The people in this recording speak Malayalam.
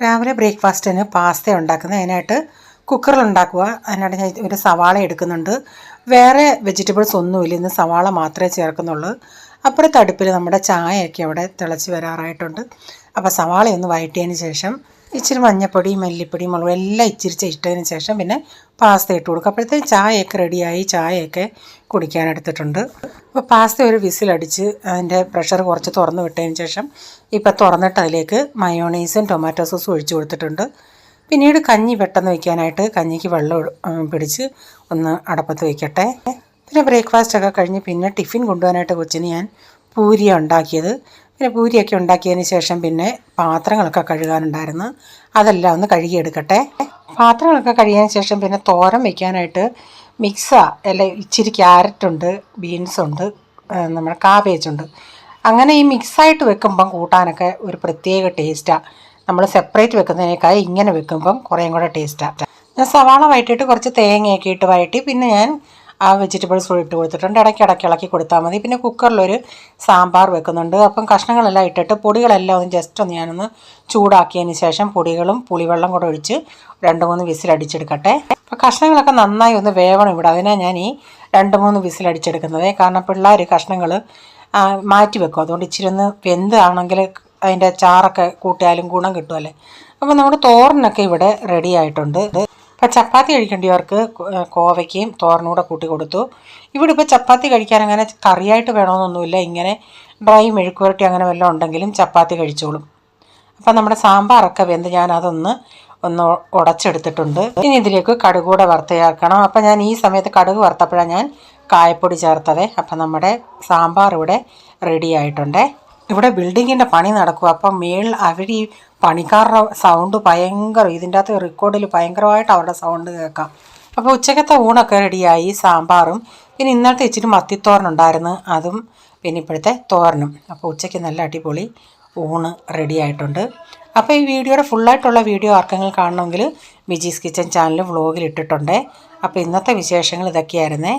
രാവിലെ ബ്രേക്ക്ഫാസ്റ്റിന് പാസ്ത ഉണ്ടാക്കുന്നത് അതിനായിട്ട് കുക്കറിൽ ഉണ്ടാക്കുക. അതിനായിട്ട് ഞാൻ ഒരു സവാള എടുക്കുന്നുണ്ട്. വേറെ വെജിറ്റബിൾസ് ഒന്നുമില്ല. ഇന്ന് സവാള മാത്രമേ ചേർക്കുന്നുള്ളൂ. അപ്പുറത്തെ അടുപ്പിൽ നമ്മുടെ ചായയൊക്കെ അവിടെ തിളച്ച് വരാറായിട്ടുണ്ട്. അപ്പോൾ ഒന്ന് വഴറ്റിയതിന് ശേഷം ഇച്ചിരി മഞ്ഞപ്പൊടി മല്ലിപ്പൊടി മുളക് എല്ലാം ഇച്ചിരി ഇട്ടതിന് ശേഷം പിന്നെ പാസ്ത ഇട്ട് കൊടുക്കും. അപ്പോഴത്തേക്കും ചായയൊക്കെ റെഡിയായി ചായയൊക്കെ കുടിക്കാനെടുത്തിട്ടുണ്ട് അപ്പോൾ പാസ്ത ഒരു വിസിലടിച്ച് അതിന്റെ പ്രഷർ കുറച്ച് തുറന്ന് വിട്ടതിന് ശേഷം ഇപ്പോൾ തുറന്നിട്ട് അതിലേക്ക് മയോണൈസും ടൊമാറ്റോ സോസും ഒഴിച്ചു കൊടുത്തിട്ടുണ്ട്. പിന്നീട് കഞ്ഞി പെട്ടെന്ന് വയ്ക്കാനായിട്ട് കഞ്ഞിക്ക് വെള്ളം പിടിച്ച് ഒന്ന് അടപ്പത്ത് വയ്ക്കട്ടെ. പിന്നെ ബ്രേക്ക്ഫാസ്റ്റ് ഒക്കെ കഴിഞ്ഞ് പിന്നെ ടിഫിൻ കൊണ്ടുപോകാനായിട്ട് കൊച്ചിന് ഞാൻ പൂരി ഉണ്ടാക്കിയത്. പിന്നെ പൂരിയൊക്കെ ഉണ്ടാക്കിയതിന് ശേഷം പിന്നെ പാത്രങ്ങളൊക്കെ കഴുകാനുണ്ടായിരുന്നു. അതെല്ലാം ഒന്ന് കഴുകിയെടുക്കട്ടെ. പാത്രങ്ങളൊക്കെ കഴുകിയതിന് ശേഷം പിന്നെ തോരൻ വയ്ക്കാനായിട്ട് മിക്സ അല്ല ഇച്ചിരി ക്യാരറ്റുണ്ട് ബീൻസുണ്ട് നമ്മുടെ കാബേജ് ഉണ്ട്. അങ്ങനെ ഈ മിക്സായിട്ട് വെക്കുമ്പം കൂട്ടാനൊക്കെ ഒരു പ്രത്യേക ടേസ്റ്റാണ് നമ്മൾ സെപ്പറേറ്റ് വെക്കുന്നതിനേക്കാൾ ഇങ്ങനെ വെക്കുമ്പം കുറേയും കൂടെ ടേസ്റ്റാണ് ഞാൻ സവാള വഴറ്റിയിട്ട് കുറച്ച് തേങ്ങയൊക്കെ ഇട്ട് വഴറ്റി പിന്നെ ഞാൻ ആ വെജിറ്റബിൾസ് കൂടി ഇട്ട് കൊടുത്തിട്ടുണ്ട്. ഇടയ്ക്ക് ഇടയ്ക്ക് ഇളക്കി കൊടുത്താൽ മതി. പിന്നെ കുക്കറിലൊരു സാമ്പാർ വെക്കുന്നുണ്ട്. അപ്പം കഷ്ണങ്ങളെല്ലാം ഇട്ടിട്ട് പൊടികളെല്ലാം ഒന്ന് ജസ്റ്റ് ഒന്ന് ഞാനൊന്ന് ചൂടാക്കിയതിന് ശേഷം പൊടികളും പുളിവെള്ളം കൂടെ ഒഴിച്ച് രണ്ട് മൂന്ന് വിസിലടിച്ചെടുക്കട്ടെ അപ്പം കഷ്ണങ്ങളൊക്കെ നന്നായി ഒന്ന് വേവണം ഇവിടെ. അതിനാണ് ഞാൻ ഈ രണ്ട് മൂന്ന് വിസിലടിച്ചെടുക്കുന്നത് കാരണം പിള്ളേർ കഷ്ണങ്ങൾ മാറ്റി വെക്കും. അതുകൊണ്ട് ഇച്ചിരി ഒന്ന് വെന്താണെങ്കിൽ അതിന്റെ ചാറൊക്കെ കൂട്ടിയാലും ഗുണം കിട്ടുമല്ലേ അപ്പം നമ്മുടെ തോരനൊക്കെ ഇവിടെ റെഡി ആയിട്ടുണ്ട്. ഇപ്പം ചപ്പാത്തി കഴിക്കേണ്ടവർക്ക് കോ- കോവയ്ക്കയും തോരനും കൂടെ കൂട്ടി കൊടുത്തു. ഇവിടെ ഇപ്പോൾ ചപ്പാത്തി കഴിക്കാൻ അങ്ങനെ കറിയായിട്ട് വേണമെന്നൊന്നുമില്ല ഇങ്ങനെ ഡ്രൈ മെഴുക്കുവരട്ടി അങ്ങനെ വല്ലതും ഉണ്ടെങ്കിലും ചപ്പാത്തി കഴിച്ചോളും. അപ്പം നമ്മുടെ സാമ്പാറൊക്കെ വെന്ത് ഞാൻ അതൊന്ന് ഒന്ന് ഉടച്ചെടുത്തിട്ടുണ്ട്. ഇനി ഇതിലേക്ക് കടുക് കൂടെ വറുത്ത് ചേർക്കണം അപ്പം ഞാൻ ഈ സമയത്ത് കടുക് വറുത്തപ്പോഴാണ് ഞാൻ കായപ്പൊടി ചേർത്തത്. അപ്പം നമ്മുടെ സാമ്പാർ ഇവിടെ റെഡി ആയിട്ടുണ്ട്. ഇവിടെ ബിൽഡിങ്ങിന്റെ പണി നടക്കും അപ്പം മേൾ അവർ ഈ പണിക്കാരുടെ സൗണ്ട് ഭയങ്കര ഇതിന്റെ അകത്ത് റെക്കോർഡിൽ ഭയങ്കരമായിട്ട് അവരുടെ സൗണ്ട് കേൾക്കാം. അപ്പോൾ ഉച്ചക്കത്തെ ഊണൊക്കെ റെഡിയായി സാമ്പാറും പിന്നെ ഇന്നലത്തെ ഇച്ചിരി മത്തിത്തോരനുണ്ടായിരുന്നു അതും പിന്നെ ഇപ്പോഴത്തെ തോരനും. അപ്പോൾ ഉച്ചയ്ക്ക് നല്ല അടിപൊളി ഊണ് റെഡി ആയിട്ടുണ്ട് അപ്പോൾ ഈ വീഡിയോയുടെ ഫുള്ളായിട്ടുള്ള വീഡിയോ ആർക്കെങ്കിലും കാണണമെങ്കിൽ വിജീസ് കിച്ചൻ ചാനൽ വ്ളോഗിൽ ഇട്ടിട്ടുണ്ട്. അപ്പോൾ ഇന്നത്തെ വിശേഷങ്ങൾ ഇതൊക്കെയായിരുന്നേ.